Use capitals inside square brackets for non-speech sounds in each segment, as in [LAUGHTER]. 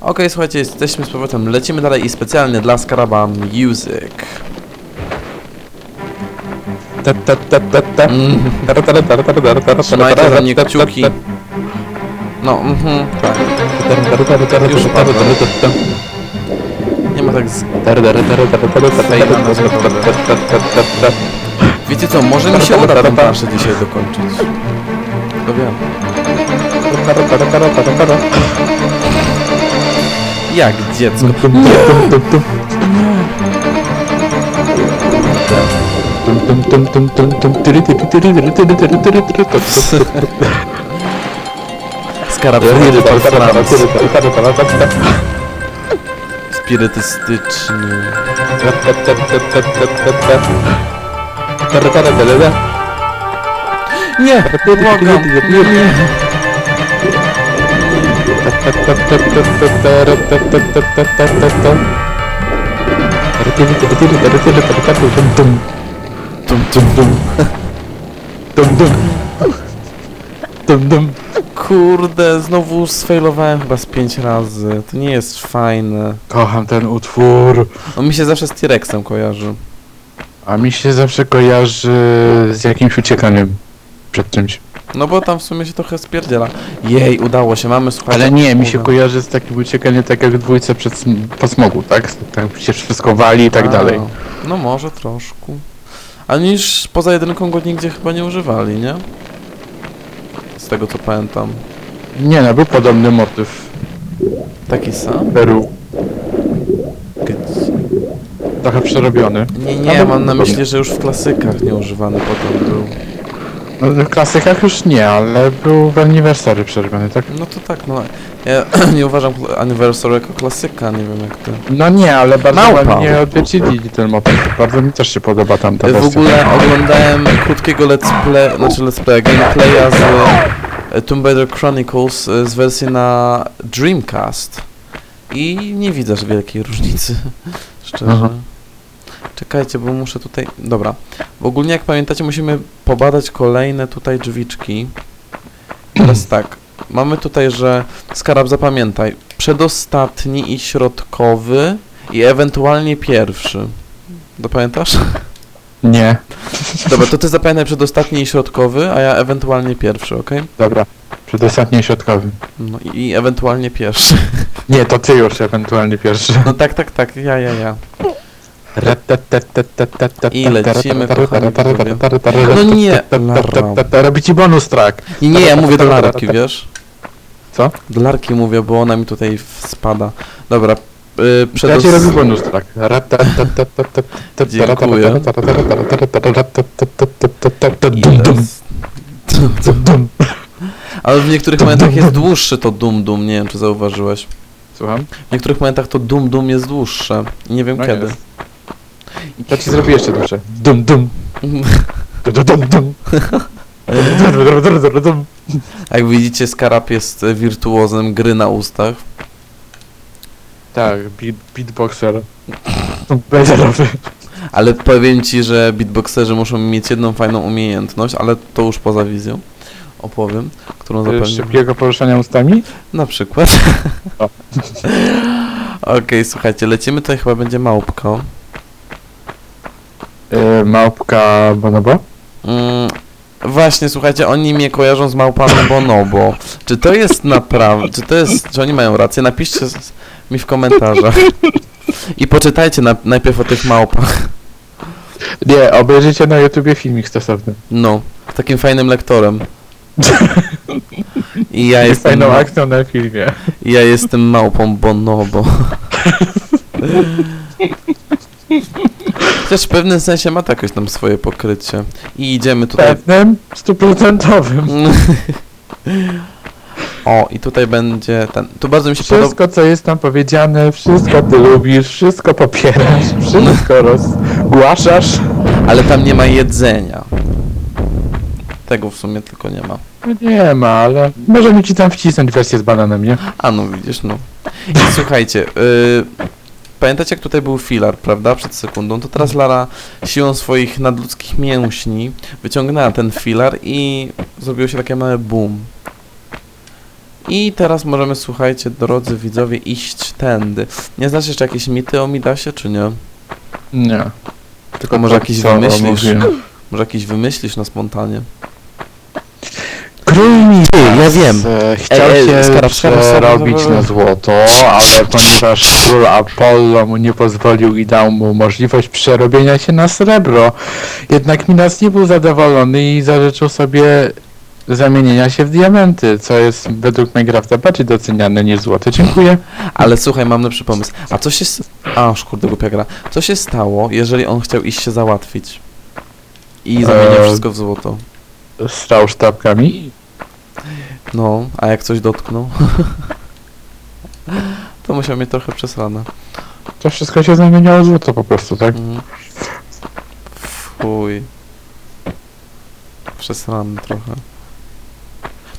Okej, słuchajcie, jesteśmy z powrotem. Lecimy dalej i specjalnie dla Skaraba Music. Trzymajcie za mnie kciuki. No, mhm. Już padłem. Nie ma tak z... Wiecie co, może mi się uda tą planszę dzisiaj dokończyć. Kto wie. Jak dziecko. Skarabiny Spirytystyczny. Nie! Nie! Kurde, znowu sfailowałem chyba z pięć razy. To nie jest fajne. Kocham ten utwór. On mi się zawsze z T-Rexem kojarzy. A mi się zawsze kojarzy z jakimś uciekaniem przed czymś. No bo tam w sumie się trochę spierdziela. Jej, udało się, mamy słuchajcie. Ale nie, mi się Uda- kojarzy z takim uciekaniem tak jak w dwójce przed, sm- po smogu, tak? Tak się wszystko wali i tak A, dalej. No może troszkę. A niż poza jedynką go nigdzie chyba nie używali, nie? Z tego co pamiętam. Nie no, był podobny motyw Taki sam? Peru. Gdzie- Trochę przerobiony. Nie, No nie, bo- mam na myśli, że już w klasykach nie używany potem był. No, w klasykach już nie, ale był w Anniversary przerobiony, tak? No to tak, no. Ja [CLEARS THROAT] nie uważam Anniversary jako klasyka, nie wiem jak ty. No nie, ale bardzo Małpa. ładnie odzwierciedlili ten motyw. Bardzo mi też się podoba tamta W wersja. ogóle oglądałem krótkiego let's play, znaczy let's play, gameplaya z e, Tomb Raider Chronicles e, z wersji na Dreamcast i nie widzę wielkiej różnicy, [LAUGHS] szczerze. Aha. Czekajcie, bo muszę tutaj... Dobra. W ogóle jak pamiętacie, musimy pobadać kolejne tutaj drzwiczki. Teraz tak. Mamy tutaj, że Skarab zapamiętaj. Przedostatni i środkowy i ewentualnie pierwszy. Dopamiętasz? Nie, Dobra, to ty zapamiętaj przedostatni i środkowy, a ja ewentualnie pierwszy, okej? dobra. Przedostatni środkowy. No i, i ewentualnie pierwszy. Nie, to ty już ewentualnie pierwszy. No tak, tak, tak, ja, ja, ja. I lecimy, kochani No nie. Robi ci bonus track. Nie, nie, ja mówię do larki, wiesz? Co? Do larki mówię, bo ona mi tutaj spada. Dobra, yy, Ja ci robię bonus track. Dziękuję. Ale w niektórych momentach jest dłuższy to dum dum, nie wiem czy zauważyłeś. Słucham? W niektórych momentach to dum dum jest dłuższe. I nie wiem No kiedy. jest. Ja ci zrobię jeszcze dłuższe. Dum dum. Dum dum dum. dum. Jak widzicie, Skarab jest e, wirtuozem gry na ustach. Tak, beat, beatboxer. Bezzerowy. Ale powiem ci, że beatboxerzy muszą mieć jedną fajną umiejętność, ale to już poza wizją. Opowiem, którą zapewne... Szybkiego poruszania ustami? Na przykład. O. [LAUGHS] Okej, słuchajcie, lecimy, tutaj chyba będzie małpka. Yy, małpka bonobo? Mm, właśnie, słuchajcie, oni mnie kojarzą z małpami Bonobo. Czy to jest naprawdę, czy to jest, czy oni mają rację? Napiszcie mi w komentarzach. I poczytajcie na, najpierw o tych małpach. Nie, obejrzyjcie na YouTubie filmik stosowny. No, z takim fajnym lektorem. I ja Jest jestem, fajną akcją na filmie. ja jestem małpą Bonobo. [LAUGHS] Chociaż w pewnym sensie ma to jakoś tam swoje pokrycie. I idziemy tutaj Pewnym, stuprocentowym. [LAUGHS] O, i tutaj będzie ten. Tu bardzo mi się podoba. Wszystko, co jest tam powiedziane, wszystko ty lubisz, wszystko popierasz, wszystko rozgłaszasz. Ale tam nie ma jedzenia. Tego w sumie tylko nie ma. No Nie ma, ale możemy ci tam wcisnąć wersję z bananem, nie? A no widzisz, no. I słuchajcie, yy, pamiętacie jak tutaj był filar, prawda? Przed sekundą. To teraz Lara siłą swoich nadludzkich mięśni wyciągnęła ten filar i zrobiło się takie małe boom. I teraz możemy, słuchajcie, drodzy widzowie, iść tędy. Nie znasz jeszcze jakieś mity o Midasie, czy nie? Nie. Tylko może to, jakiś wymyślisz? mówiłem. Może jakiś wymyślisz na spontanie? Król mi Ty, ja wiem. Chciał Ej, ej, się skarab, przerobić na złoto, ale ponieważ król Apollo mu nie pozwolił i dał mu możliwość przerobienia się na srebro, jednak Minas nie był zadowolony i zażyczył sobie zamienienia się w diamenty, co jest według Minecrafta bardziej doceniane niż złoto. Dziękuję. Ale słuchaj, mam lepszy pomysł. A co się... s- A, już kurde, głupia gra. Co się stało, jeżeli on chciał iść się załatwić? I zamieniał Eee. wszystko w złoto. Strał sztabkami. No, a jak coś dotknął? [LAUGHS] to musiał mieć trochę przesrane. To wszystko się zamieniało w złoto po prostu, tak? Mhm. Fuj. Przesrane trochę.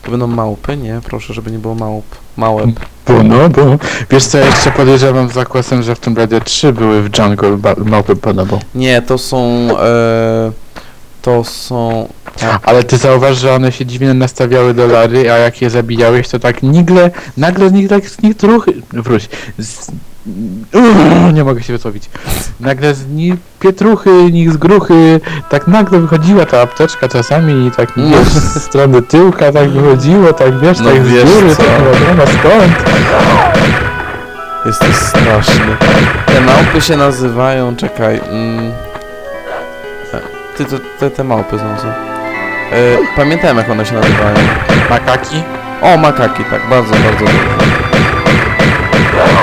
To będą małpy? Nie, proszę, żeby nie było małp. Małep. Bo no, bo wiesz co, ja jeszcze podejrzewam z zakłasem, że w tym Radio 3 były w Jungle ba- małpy podobał. Nie, to są... E, to są... Ale ty zauważ, że one się dziwnie nastawiały do Lary, a jak je zabijałeś, to tak nagle, nagle z nich tak z nich truchy, wróć, z, Uuu, nie mogę się wysłowić. Nagle z nich pietruchy, nich z gruchy, tak nagle wychodziła ta apteczka czasami i tak No. wiesz, z strony tyłka tak wychodziło, tak wiesz, No tak wiesz z góry, co. tak nie wiadomo skąd. Jesteś straszny. Te małpy się nazywają, czekaj. Mm, e, ty, to, te, te małpy są co? E, pamiętałem jak one się nazywają. Makaki? O, makaki, tak, bardzo, bardzo dobrze.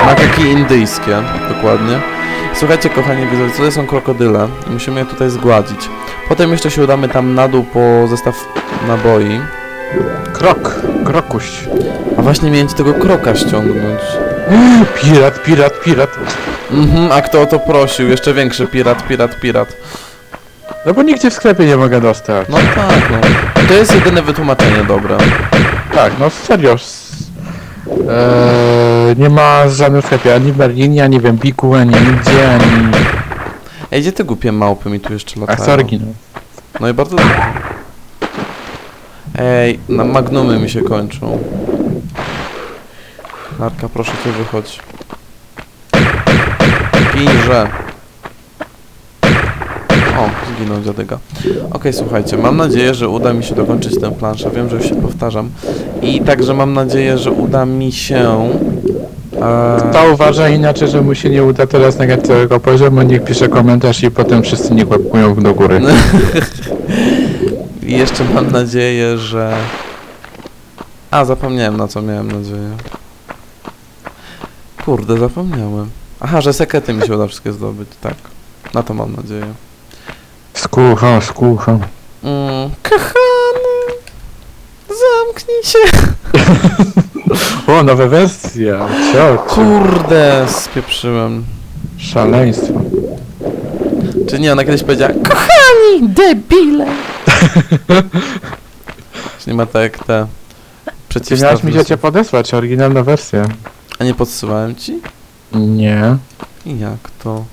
Makaki indyjskie, dokładnie. Słuchajcie, kochani widzowie, tutaj są krokodyle i musimy je tutaj zgładzić. Potem jeszcze się udamy tam na dół po zestaw naboi. Krok, krokuś. A właśnie miałem ci tego kroka ściągnąć. Pirat, pirat, pirat. Mhm, a kto o to prosił? Jeszcze większy pirat, pirat, pirat. No bo nigdzie w sklepie nie mogę dostać. No tak, no. To jest jedyne wytłumaczenie dobre. Tak, no serio. s- Eee, nie ma żadnych sklepie, ani w Berlinie, ani w Empiku, ani nigdzie, ani... Ej, gdzie te głupie małpy mi tu jeszcze A latają? co oryginał? No i bardzo dobrze. Ej, na magnumy mi się kończą. Marka, proszę cię, wychodź. Ginże. O, zginął dziadyga. Okej, słuchajcie, mam nadzieję, że uda mi się dokończyć tę planszę. Wiem, że już się powtarzam. I także mam nadzieję, że uda mi się... E, Kto uważa inaczej, że mu się nie uda teraz nagrać całego poziomu, niech pisze komentarz i potem wszyscy nie łapkują do góry. [LAUGHS] I jeszcze mam nadzieję, że... A, zapomniałem na co miałem nadzieję. Kurde, zapomniałem. Aha, że sekrety mi się uda wszystkie zdobyć, tak. Na to mam nadzieję. Skucha, skucha. Mm, kochany, zamknij się. [LAUGHS] O, nowe wersje, ciociu. Kurde, spieprzyłem. Szaleństwo. Czy nie, ona kiedyś powiedziała, kochani, debile. Czy [LAUGHS] nie ma tak jak te Ty miałeś mi się cię podesłać, oryginalna wersja. A nie podsyłałem ci? Nie. I jak to?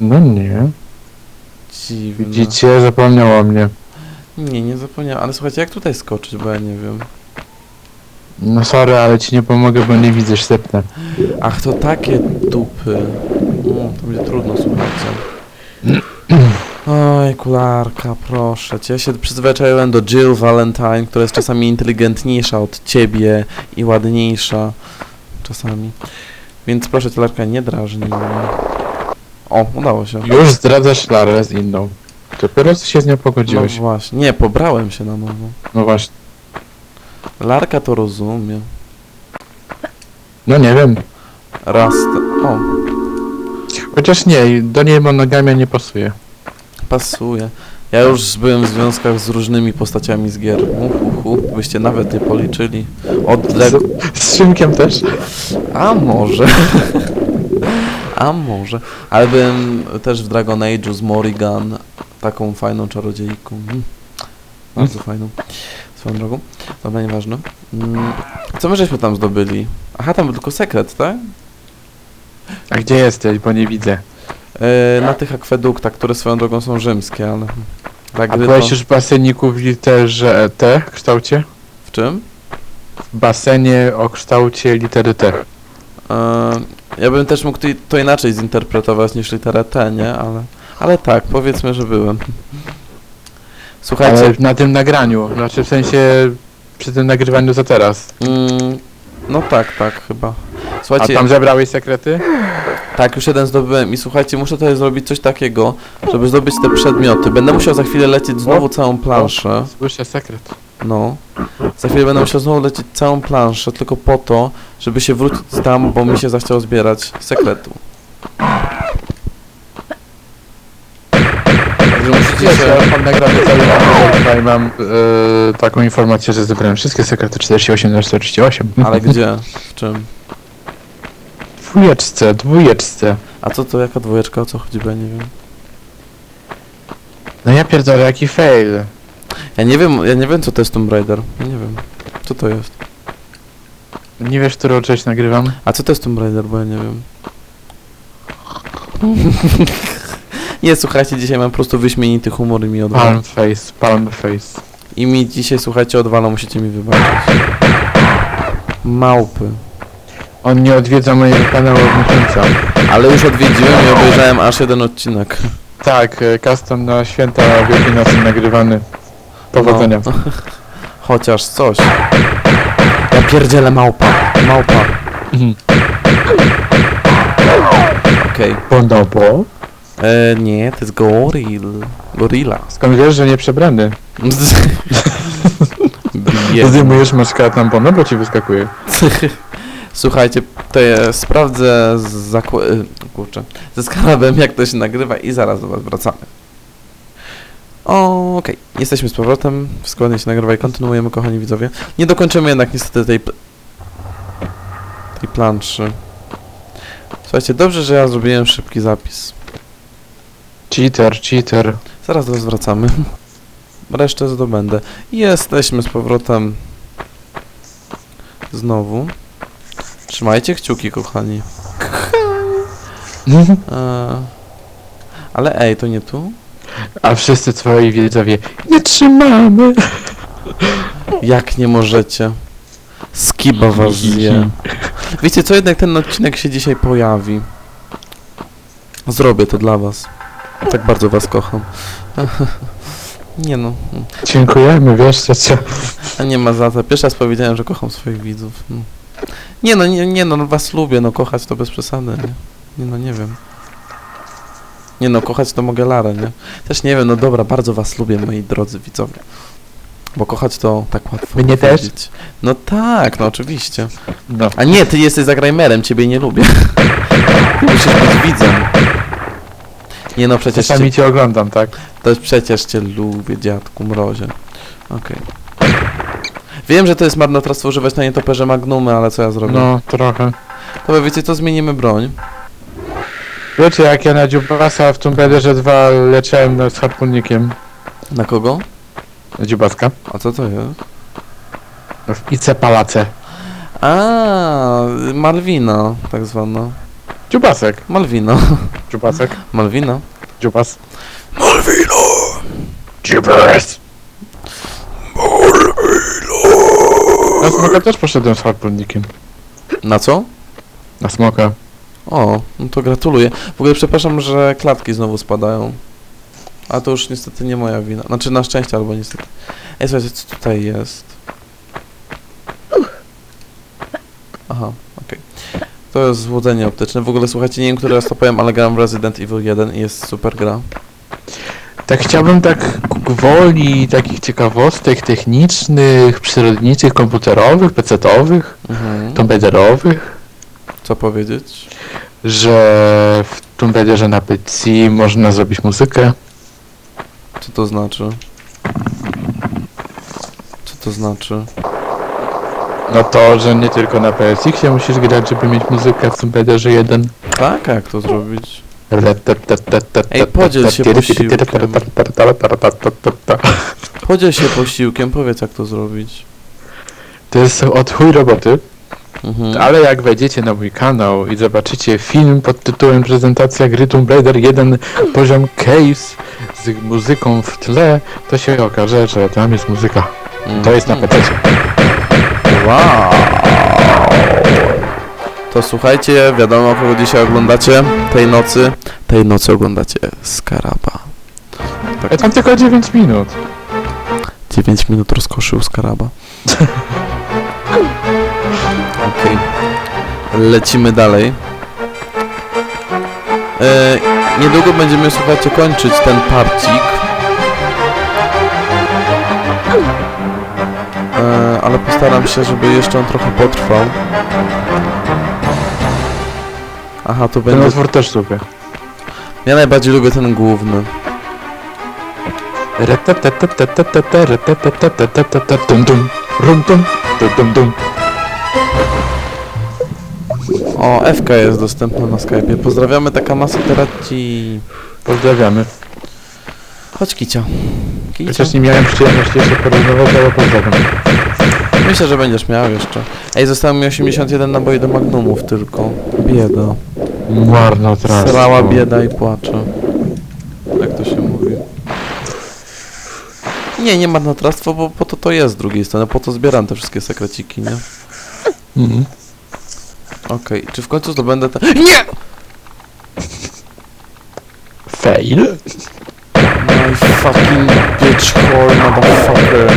No nie. Dziwne. Widzicie, zapomniał o mnie. Nie, nie zapomniałem. Ale słuchajcie, jak tutaj skoczyć, bo ja nie wiem. No sorry, ale ci nie pomogę, bo nie widzę sztepnę. Ach, to takie dupy. Mm, to będzie trudno, słuchajcie. Oj, kularka, proszę cię. Ja się przyzwyczaiłem do Jill Valentine, która jest czasami inteligentniejsza od ciebie i ładniejsza. Czasami. Więc proszę cię, Larka, nie drażnij mnie. O, udało się. Już zdradzasz Larę z inną. Dopiero co się z nią No pogodziłeś. właśnie. Nie, pobrałem się na nowo. No właśnie. Larka to rozumie. No nie wiem. Raz. te- O, Chociaż nie, do niej monogamia nie pasuje. Pasuje. Ja już byłem w związkach z różnymi postaciami z gier. Uhuhu, byście nawet nie policzyli. Od Drago... Z Szymkiem też? A może. [LAUGHS] A może. Ale byłem też w Dragon Age'u z Morrigan, taką fajną czarodziejką. Mm. Bardzo fajną. Swoją drogą. Dobra, nieważne. Mm. Co my żeśmy tam zdobyli? Aha, tam był tylko sekret, tak? A gdzie jesteś, bo nie widzę. E, na tych akweduktach, które swoją drogą są rzymskie, ale... Tak A gdy byłeś to... już w baseniku w literze T w kształcie? W czym? w basenie o kształcie litery T. E, ja bym też mógł to- inaczej zinterpretować niż literę T, nie? Ale, ale tak, powiedzmy, że byłem. Słuchajcie, Ale na tym nagraniu, znaczy w sensie przy tym nagrywaniu za teraz. mm, no tak, tak, chyba. A Słuchajcie, tam zebrałeś sekrety? tak, już jeden zdobyłem i słuchajcie, muszę tutaj zrobić coś takiego, żeby zdobyć te przedmioty. Będę musiał za chwilę lecieć znowu całą planszę. Słyszę sekret. No. Za chwilę będę musiał znowu lecieć całą planszę, tylko po to, żeby się wrócić tam, bo mi się zachciało zbierać sekretu. Także musicie Wiesz, się... ja mam nagrany cały nagrany, tutaj mam e, taką informację, że zebrałem wszystkie sekrety 48 na 48. Ale gdzie? W czym? Dwójeczce, dwójeczce. A co to, jaka dwójeczka, o co chodzi, bo ja nie wiem. No ja pierdolę, jaki fail. Ja nie wiem, ja nie wiem co to jest Tomb Raider. Ja nie wiem. Co to jest? Nie wiesz, którą część nagrywam? A co to jest Tomb Raider, bo ja nie wiem. [LAUGHS] nie, słuchajcie, dzisiaj mam po prostu wyśmienity humor i mi odwala. Palm face, palm face. I mi dzisiaj, słuchajcie, odwala, musicie mi wybaczyć. Małpy. On nie odwiedza mojego kanału od miesiąca. Ale już odwiedziłem i obejrzałem aż jeden odcinek. Tak, e, custom na święta Wielkiejnocy nagrywany. Powodzenia. No. [LAUGHS] Chociaż coś. Ja pierdzielę małpa. Małpa. Mhm. Okej. Bonobo? E, nie, to jest goril. Gorilla. Skąd wiesz, że nie przebrany? [LAUGHS] Bije. Zdejmujesz maskę, a tam bonobo ci wyskakuje. [LAUGHS] Słuchajcie, to ja sprawdzę z zakł... y, kurczę, ze skarabem jak to się nagrywa i zaraz do was wracamy. Okej, jesteśmy z powrotem, składnie się nagrywa i kontynuujemy, kochani widzowie. Nie dokończymy jednak niestety tej... pl- tej planszy. Słuchajcie, dobrze, że ja zrobiłem szybki zapis. Cheater, cheater. Zaraz do was wracamy. Resztę zdobędę. Jesteśmy z powrotem. Znowu. Trzymajcie kciuki, kochani. Eee, ale ej, to nie tu? A wszyscy twoi widzowie nie trzymamy. Jak nie możecie? Skiba was zje. Wiecie co, jednak ten odcinek się dzisiaj pojawi. Zrobię to dla was. Tak bardzo was kocham. [LAUGHS] Nie no, Dziękujemy, wiesz co, a nie ma za to. Pierwszy raz powiedziałem, że kocham swoich widzów. No. Nie no, nie, nie no, no, was lubię, no kochać to bez przesady, nie? Nie no, nie wiem. Nie no, kochać to mogę Larę, nie? Też nie wiem, no dobra, bardzo was lubię, moi drodzy widzowie. Bo kochać to tak łatwo Mnie też? powiedzieć. No tak, no oczywiście. No. A nie, ty jesteś zagrajmerem, ciebie nie lubię. [LAUGHS] Musisz być widzem. Nie no, przecież cię, Czasami cię oglądam, tak? to jest przecież cię lubię, dziadku mrozie. Okej. Wiem, że to jest marnotrawstwo używać na nietoperze magnumy, ale co ja zrobię? No, trochę. To wy wiecie co, zmienimy broń. Wiecie, jak ja na dziubasa w Tomb Raiderze 2 leciałem z harpunnikiem. Na kogo? Na dziubaska. A co to jest? W Ice Palace. A, Malwina, tak zwana. Dziubasek. Malwina. Dziubasek. Malwina. Dziubas. Malwino! Dziubas! Na smoka też poszedłem z harpunnikiem. Na co? Na smoka. O, no to gratuluję. W ogóle przepraszam, że klatki znowu spadają. A to już niestety nie moja wina. Znaczy na szczęście albo niestety. Ej, słuchajcie, co tutaj jest? Aha, okej. To jest złudzenie optyczne. W ogóle słuchajcie, nie wiem, który raz to powiem, ale gram w Resident Evil 1 i jest super gra. Tak chciałbym tak gwoli takich ciekawostek technicznych, przyrodniczych, komputerowych, pecetowych, Mhm. Tomb Raiderowych, Co powiedzieć? że w Tomb Raiderze na PC można zrobić muzykę. Co to znaczy? Co to znaczy? No to, że nie tylko na PSX musisz grać, żeby mieć muzykę w Tomb Raiderze 1. Tak, jak to zrobić? Ej, podziel się Podziel się posiłkiem, powiedz jak to zrobić. To jest od chuj roboty, Mhm. ale jak wejdziecie na mój kanał i zobaczycie film pod tytułem Prezentacja gry Tomb Raider 1 poziom Case z muzyką w tle, to się okaże, że tam jest muzyka. To jest na Mhm. PC. Wow. To słuchajcie, wiadomo kogo dzisiaj oglądacie. Tej nocy, tej nocy oglądacie Skaraba. Ja tam tylko 9 minut. 9 minut rozkoszył Skaraba. [LAUGHS] Okej. Lecimy dalej. E, niedługo będziemy, słuchajcie, kończyć ten parcik. E, ale postaram się, żeby jeszcze on trochę potrwał. Aha, tu Ten będzie... otwór też lubię. Ja najbardziej lubię ten główny. O, FK jest dostępna na Skype'ie. Pozdrawiamy taka masa teraci. Pozdrawiamy. Chodź Kicia. Kicia. Chociaż nie miałem przyjemności jeszcze porozmawiać, ale pozdrawiam. Myślę, że będziesz miał jeszcze. Ej, zostało mi 81 naboi do magnumów tylko. Bieda. Marnotrawstwo. Srała bieda i płacze. Jak to się mówi? Nie, nie marnotrawstwo, bo po to to jest z drugiej strony. Po to zbieram te wszystkie sekreciki, nie? Mhm. Okej, czy w końcu zdobędę te... Nie! Fail? My fucking bitch hole, motherfucker.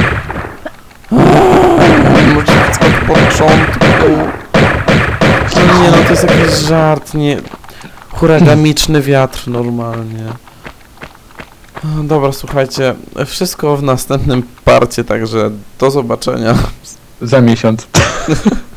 [GASPS] Może wszystko od początku. No nie no, to jest jakiś żart, nie... Huragamiczny wiatr normalnie. Dobra, słuchajcie, wszystko w następnym parcie, także do zobaczenia. Za miesiąc. [LAUGHS]